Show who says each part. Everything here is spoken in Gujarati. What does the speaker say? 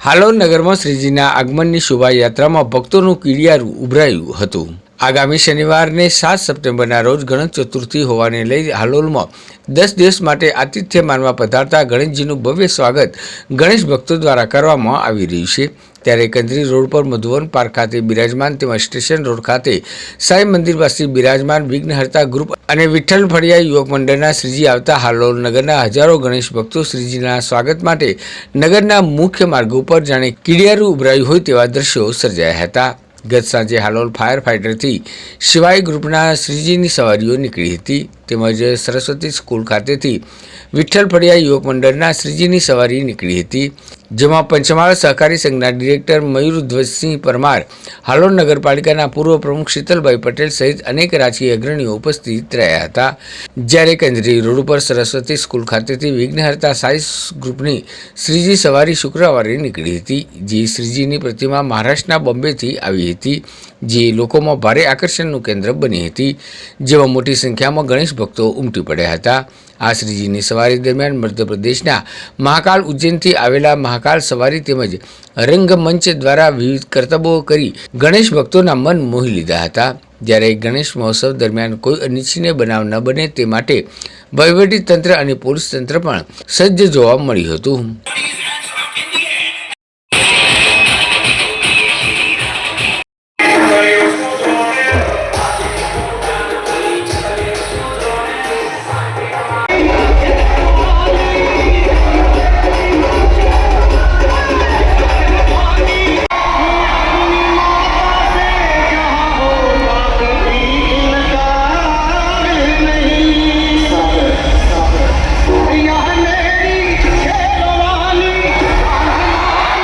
Speaker 1: હાલોલ નગરમાં શ્રીજીના આગમનની શોભાયાત્રામાં ભક્તોનું કીડિયારું ઉભરાયું હતું. આગામી શનિવારને સાત સપ્ટેમ્બરના રોજ ગણેશ ચતુર્થી હોવાને લઈ હાલોલમાં દસ દિવસ માટે આતિથ્ય માનવા પધારતા ગણેશજીનું ભવ્ય સ્વાગત ગણેશ ભક્તો દ્વારા કરવામાં આવી રહ્યું છે. ત્યારે કંદરી રોડ પર મધુવન પાર્ક ખાતે બિરાજમાન તેમજ સ્ટેશન રોડ ખાતે સાંઈ મંદિર પાસે બિરાજમાન વિઘ્નહર્તા ગ્રુપ અને વિઠ્ઠલ ફળિયા યુવક મંડળના શ્રીજી આવતા હાલોલ નગરના હજારો ગણેશ ભક્તો શ્રીજીના સ્વાગત માટે નગરના મુખ્ય માર્ગ ઉપર જાણે કીડિયારું ઉભરાયું હોય તેવા દ્રશ્યો સર્જાયા હતા. ગત સાંજે હાલોલ ફાયર ફાઇટરથી શિવાય ગ્રુપના શ્રીજીની સવારીઓ નીકળી હતી. તેમજ સરસ્વતી સ્કૂલ ખાતેથી વિઠ્ઠલ ફળિયા યુવક મંડળના શ્રીજીની સવારી નીકળી હતી, જેમાં પંચમહાલ સહકારી સંઘના ડિરેક્ટર મયુર ધ્વજસિંહ પરમાર, હાલોલ નગરપાલિકાના પૂર્વ પ્રમુખ શીતલભાઈ પટેલ સહિત અનેક રાજકીય અગ્રણીઓ ઉપસ્થિત રહ્યા હતા. જ્યારે કેન્દ્રીય રોડ ઉપર સરસ્વતી સ્કૂલ ખાતેથી વિઘ્નહર્તા સાઈ ગ્રુપની શ્રીજી સવારી શુક્રવારે નીકળી હતી, જે શ્રીજીની પ્રતિમા મહારાષ્ટ્રના બોમ્બેથી આવી હતી, જે લોકોમાં ભારે આકર્ષણનું કેન્દ્ર બની હતી, જેમાં મોટી સંખ્યામાં ગણેશ ભક્તો ઉમટી પડ્યા હતા. આ શ્રીજીની સવારી દરમિયાન મધ્યપ્રદેશના મહાકાલ ઉજ્જૈનથી આવેલા મહાકાલ સવારી તેમજ રંગમંચ દ્વારા વિવિધ કરતબો કરી ગણેશ ભક્તોના મન મોહી લીધા હતા. જ્યારે ગણેશ મહોત્સવ દરમિયાન કોઈ અનિચ્છનીય બનાવ ન બને તે માટે વહીવટી તંત્ર અને પોલીસ તંત્ર પણ સજ્જ જોવા મળ્યું હતું.